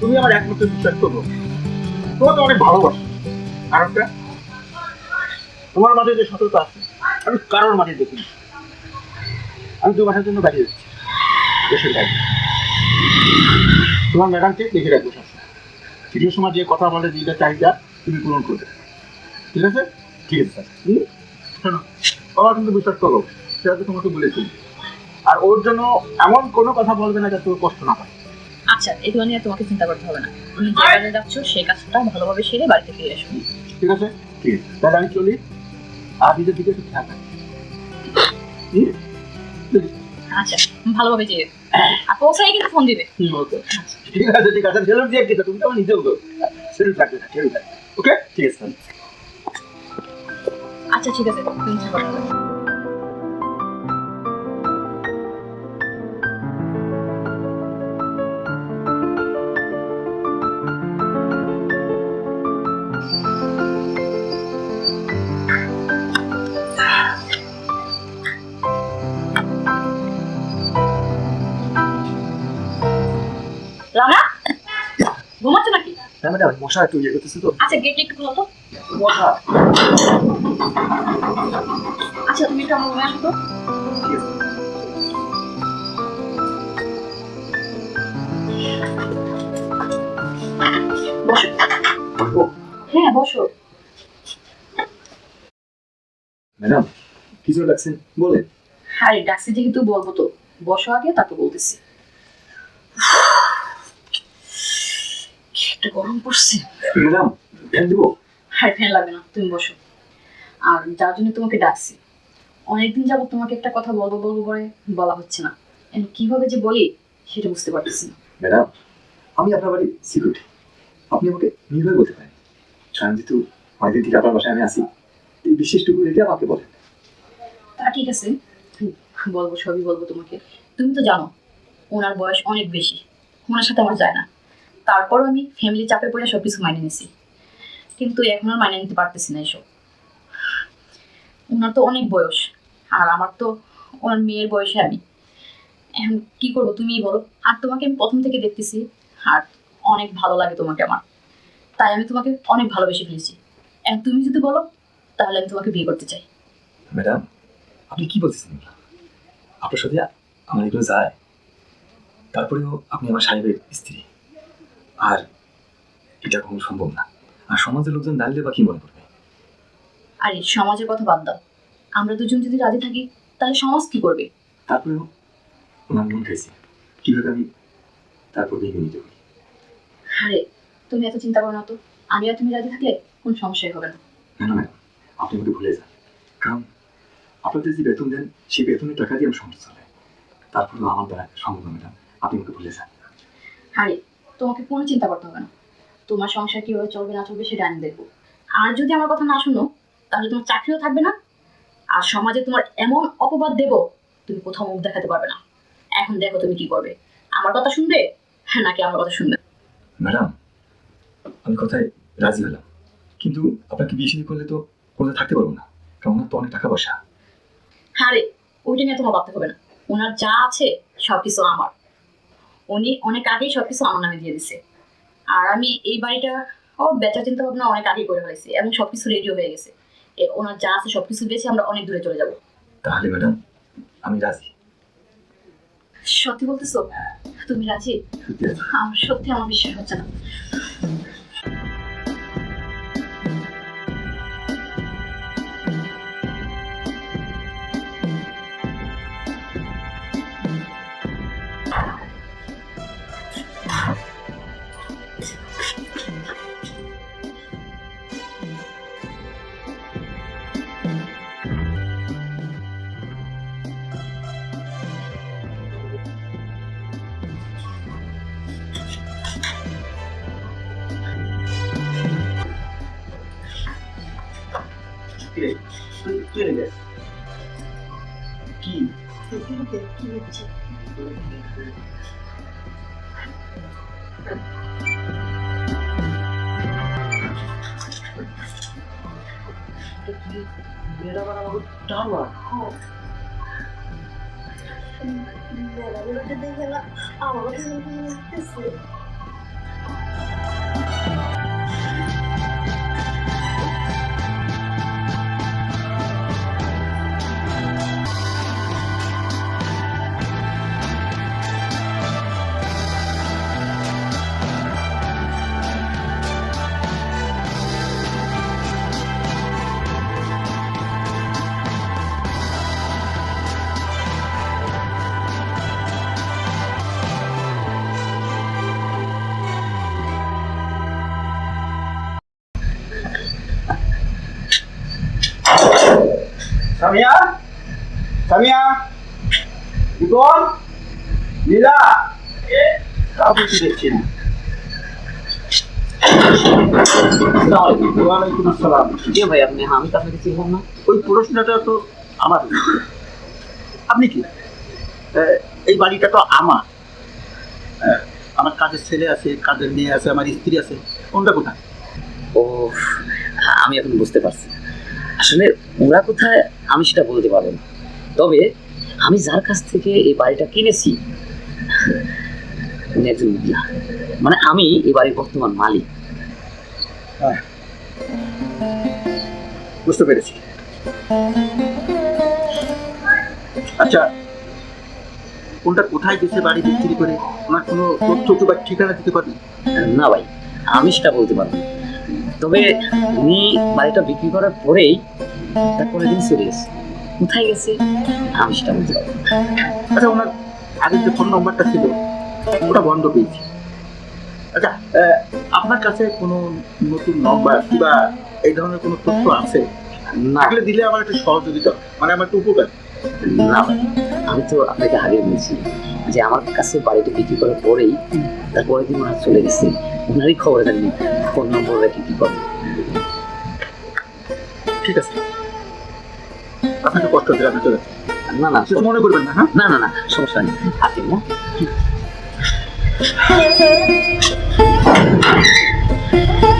তুমি আমার একমাত্র বিশ্বাস করব তোমাকে অনেক ভালোবাসি কারণটা তোমার মাঝে যে সততা আছে আমি কারোর মাঝে দেখিনি আমি দু মাসের জন্য বেরিয়ে যাচ্ছি দেশের বাইরে তোমার ম্যাডামকে দেখে। রাখব সবসময় চিঠির সময় যে কথা বলে যেটা চাহিদা তুমি পূরণ করবে ঠিক আছে? ঠিক আছে, স্যার। হুম? শোনো বাবা কিন্তু বিশ্বাস করো সেটা তো তোমাকে বলেছি। আর ওর জন্য এমন কোনো কথা বলবে না যাতে ওর কষ্ট না পায়। আচ্ছা এগুলো নিয়ে তোমাকে চিন্তা করতে হবে না। তুমি যে কাজে যাচ্ছ সেই কাজটা ভালোভাবে সেরে বাড়িতে ফিরে এসো। ঠিক আছে? ঠিক আছে তাহলে আমি চলি। আর নিজের দিকে একটু খেয়াল আচ্ছা ভালোভাবে যেয়ে আর পৌঁছাই কিন্তু ফোন দিবে। okay. ঠিক আছে ঠিক আছে। সেলুট দিয়ে দিতে তুমি তো আমার নিজেও সেলুট থাকবে সেলুট থাকবে। ওকে? ঠিক আছে আচ্ছা ঠিক আছে তুমি হ্যাঁ ম্যাডাম মশা একটু ইয়ে করতেছে তো আচ্ছা গেট একটু খোলো তো মশা আচ্ছা তুমি একটু আমার রুমে আসো তো বসো হ্যাঁ বসো ম্যাডাম কিছু বলেন আরে ডাকছি যেহেতু বলব তো বসো আগে তারপর বলতেছি গরম ম্যাডাম ফ্যান দিব? আর ফ্যান লাগবে না তুমি বসো। আর যার জন্য তোমাকে ডাকছি অনেকদিন যাবত তোমাকে একটা কথা বলব বলব করে বলা হচ্ছে না। এখন কীভাবে যে বলি সেটা বুঝতে পারতেছি না। ম্যাডাম আমি আপনার বাড়ির সিকিউরিটি আপনি আমাকে নির্ভয় বলতে পারেন। কারণ যেহেতু অনেকদিন থেকে আপনার বাসায় আমি আসি এই বিশেষটুকু রেখে আমাকে বলেন। তা ঠিক আছে বলব সবই বলব তোমাকে। তুমি তো জানো ওনার বয়স অনেক বেশি। ওনার সাথে আমার যায় না। তারপরও আমি ফ্যামিলি চাপে পড়ে সব কিছু মানিয়ে নিছি। কিন্তু এখন আর মানিয়ে নিতে পারতেছি না এসব। ওনার তো অনেক বয়স, আর আমার তো ওনার মেয়ের বয়সে আমি। এখন কি করব তুমিই বলো? আর তোমাকে আমি প্রথম থেকে দেখতেছি, আর অনেক ভালো লাগে তোমাকে আমার। তাই আমি তোমাকে অনেক ভালোবেসে ফেলেছি। এখন তুমি যদি বলো, তাহলে আমি তোমাকে বিয়ে করতে চাই। ম্যাডাম, আপনি কি বলতেছেন? আপনার সাথে আমার এগুলো যায়। তারপরেও আপনি আমার সাহেবের স্ত্রী। আর এটা কখনো সম্ভব না। আর সমাজের লোকজন জানলে বা কি মনে করবে? আরে সমাজের কথা বাদ দাও। আমরা দুজন যদি রাজি থাকি তাহলে সমাজ কি করবে? তারপরেও ওনার মন খাইছে। কীভাবে আমি তারপর ভেঙে নিতে পারি? আরে তুমি এত চিন্তা করো না তো। আমি আর তুমি রাজি থাকলে কোন সমস্যাই হবে না। না না ম্যাডাম আপনি আমাকে ভুলে যান। কারণ আপনাদের যে বেতন দেন সেই বেতনের টাকা দিয়ে আমার সংসার চলে তারপরেও আমার দ্বারা সম্ভব না ম্যাডাম। আপনি আমাকে ভুলে যান। আরে তোমাকে কোনো চিন্তা করতে হবে না। তোমার সংসার কীভাবে চলবে না চলবে সেটা আমি দেখব। আর যদি আমার কথা না শুনো তাহলে তোমার চাকরিও থাকবে না। আর সমাজে তোমার এমন অপবাদ দেব তুমি কোথাও মুখ দেখাতে পারবে না। এখন দেখো তুমি কি করবে। আমার কথা শুনবে? হ্যাঁ নাকি আমার কথা শুনবে? ম্যাডাম আমি কথায় রাজি হলাম। কিন্তু আপনাকে বিয়ে শাদী করলে তো কোথাও থাকতে পারব না। কারণ ওনার তো অনেক টাকা পয়সা হ্যাঁ রে ওইটা নিয়ে তোমার ভাবতে হবে না। ওনার যা আছে সব কিছু আমার। উনি অনেক আগেই সবকিছু আমার নামে দিয়ে দিছে। আর আমি এই বাড়িটা ও বেচার চিন্তা ভাবনা অনেক আগেই করে ফেলেছি এবং সবকিছু রেডি রেডিও হয়ে গেছে। ওনার যা আছে সবকিছু বেছে আমরা অনেক দূরে চলে যাব। তাহলে ম্যাডাম আমি রাজি। সত্যি বলতেছো? তুমি রাজি? রাজি। আমার সত্যি আমার বিশ্বাস হচ্ছে না। কি ম্যাডাম আর আমাকে টাওয়ার মেলাগুলোকে দেখে না আমারও কেমন কেমন লাগতেছে বিপন লীলা কাউকে কি দেখছি না। ভাই আপনি হ্যাঁ, আমি তো আপনাকে চিনলাম না। ওই প্রশ্নটা তো আমার। আপনি কি? এই বাড়িটা তো আমার। আমার কাজের ছেলে আছে কাজের মেয়ে আছে আমার স্ত্রী আছে। কোনটা কোথায়? ও আমি এখন বুঝতে পারছি। আসলে ওরা কোথায় আমি সেটা বলতে পারব না। তবে আমি যার কাছ থেকে এই বাড়িটা কিনেছি মানে আমি এই বাড়ির বর্তমান মালিক। বুঝতে পেরেছি। আচ্ছা কোনটা কোথায় গেছে বাড়ি বিক্রি করে? ওনার কোনো তথ্য বা ঠিকানা দিতে পারবেন না ভাই আমি সেটা বলতে পারব। তবে উনি বাড়িটা বিক্রি করার পরেই তারপরে দিন চলে গেছে। কোথায় গেছে আমি সেটা পারব আচ্ছা ওনার আগের যে ফোন নম্বরটা ছিল ওটা বন্ধ পেয়েছি। আচ্ছা আপনার কাছে কোনো নতুন নম্বর কিংবা এই ধরনের কোনো তথ্য আছে? না। দিলে আমার একটু সহযোগিতা হয়। মানে আমার একটু উপকার। না আমি তো আপনাকে হারিয়ে নিয়েছি যে আমার কাছে বাড়িটা বিক্রি করার পরেই তারপরে দিন ওনার চলে গেছে। ওনারই খবর জানি ফোন নম্বর রেখে কি করবে। ঠিক আছে। আপনাকে কষ্ট দিলাম চলে না না কিছু মনে করবেন না হ্যাঁ? না না না সমস্যা নেই। আপনি না। Thank you.